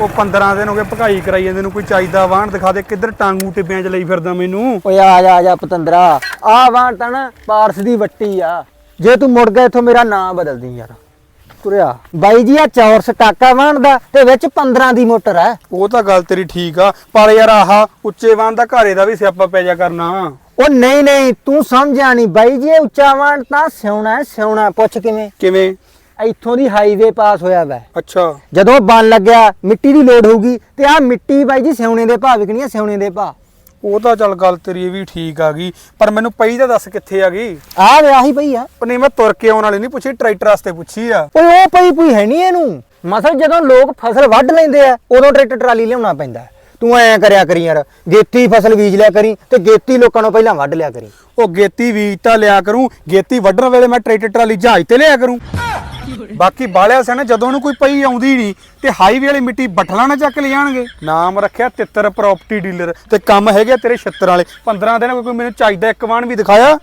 ਉਹ 15 ਦਿਨ ਹੋ ਗਏ ਭਕਾਈ ਕਰਾਈ ਜਾਂਦੇ ਨੂੰ ਕੋਈ ਚਾਹੀਦਾ ਵਾਹਣ ਦਿਖਾ ਦੇ ਕਿੱਧਰ ਟਾਂਗੂ ਟਿੱਬਿਆਂ 'ਚ ਲਈ ਫਿਰਦਾ ਮੈਨੂੰ? ਓਏ ਆ ਜਾ ਆ ਜਾ ਪਤੰਦਰਾ ਆ ਵਾਂ ਤਾਂ ਨਾ ਪਾਰਸ ਦੀ ਵੱਟੀ ਆ। ਜੇ ਤੂੰ ਮੁੜ ਗਿਆ ਇਥੋਂ ਮੇਰਾ ਨਾਂ ਬਦਲ ਦੀ ਯਾਰ। ਤੁਰਿਆ। ਬਾਈ ਜੀ ਆ ਚੌਰਸ ਟਾਕਾ ਵਾਹਣ ਦਾ ਤੇ ਵਿੱਚ 15 ਦੀ ਮੋਟਰ ਹੈ ਉਹ ਤਾਂ ਗੱਲ ਤੇਰੀ ਠੀਕ ਆ ਪਰ ਯਾਰ ਆਹ ਉੱਚੇ ਵਾਹਣ ਦਾ ਘਾਰੇ ਦਾ ਵੀ ਸਿਆਪਾ ਪੈ ਜਾ ਕਰਨਾ। ਉਹ ਨਹੀਂ ਨਹੀਂ ਤੂੰ ਸਮਝਿਆ ਨਹੀਂ। ਬਾਈ ਜੀ ਇਹ ਉੱਚਾ ਵਾਹਣ ਤਾਂ ਸਿਉਣਾ ਹੈ ਸਿਉਣਾ ਪੁੱਛ ਕਿਵੇਂ? ਕਿਵੇਂ? ਇੱਥੋਂ ਦੀ ਹਾਈਵੇ ਪਾਸ ਹੋਇਆ ਵੈ। ਅੱਛਾ। ਜਦੋਂ ਬਣ ਲੱਗਿਆ ਮਿੱਟੀ ਦੀ ਲੋਡ ਹੋਊਗੀ ਤੇ ਆ ਮਿੱਟੀ ਬਾਈ ਜੀ ਸਿਉਣੇ ਦੇ ਭਾਅ ਵਿਕਣੀ ਆ ਸਿਉਣੇ ਦੇ ਭਾਅ। ਉਹ ਤਾਂ ਚੱਲ ਗੱਲ ਤੇਰੀ ਇਹ ਵੀ ਠੀਕ ਆ ਗਈ ਪਰ ਮੈਨੂੰ ਪਈ ਤਾਂ ਦੱਸ ਕਿੱਥੇ ਆ ਗਈ? ਆ ਵਿਆਹ ਹੀ ਪਈ ਆ। ਨਹੀਂ ਮੈਂ ਤੁਰ ਕੇ ਆਉਣ ਵਾਲੀ ਨਹੀਂ ਪੁੱਛੀ ਟਰੈਕਟਰ ਵਾਸਤੇ ਪੁੱਛੀ ਆ। ਓਏ ਉਹ ਪਈ ਪਈ ਹੈ ਨਹੀਂ ਇਹਨੂੰ। ਮਸਲ ਜਦੋਂ ਲੋਕ ਫਸਲ ਵੱਢ ਲੈਂਦੇ ਆ ਉਦੋਂ ਟਰੈਕਟਰ ਟਰਾਲੀ ਲਿਆਉਣਾ ਪੈਂਦਾ। ਤੂੰ ਐਂ ਕਰਿਆ ਕਰੀ ਯਾਰ ਗੇਤੀ ਫਸਲ ਬੀਜ ਲਿਆ ਕਰੀ ਤੇ ਗੇਤੀ ਲੋਕਾਂ ਨੂੰ ਪਹਿਲਾਂ ਵੱਢ ਲਿਆ ਕਰੀ। ਉਹ ਗੇਤੀ ਬੀਜ ਤਾਂ ਲਿਆ ਕਰੂੰ ਗੇਤੀ ਵੱਢਣ ਵੇਲੇ ਮੈਂ ਟਰੈਕਟਰ ਟਰਾਲੀ ਜਹਾਜ਼ ਤੇ ਲਿਆ ਕਰੂੰ। ਬਾਕੀ ਬਾਲਿਆ ਸਣਾ ਜਦੋਂ ਉਹਨੂੰ ਕੋਈ ਪਈ ਆਉਂਦੀ ਨਹੀਂ ਤੇ ਹਾਈਵੇ ਵਾਲੀ ਮਿੱਟੀ ਬਠਲਾ ਨਾ ਚੱਕ ਲੈ ਜਾਣਗੇ ਨਾਮ ਰੱਖਿਆ ਤਿੱਤਰ ਪ੍ਰਾਪਰਟੀ ਡੀਲਰ ਤੇ ਕੰਮ ਹੈਗੇ ਤੇਰੇ ਛੱਤਰ ਵਾਲੇ। 15 ਦਿਨ ਕੋਈ ਮੈਨੂੰ ਚਾਹੀਦਾ ਇੱਕ ਵਾਣ ਵੀ ਦਿਖਾਇਆ।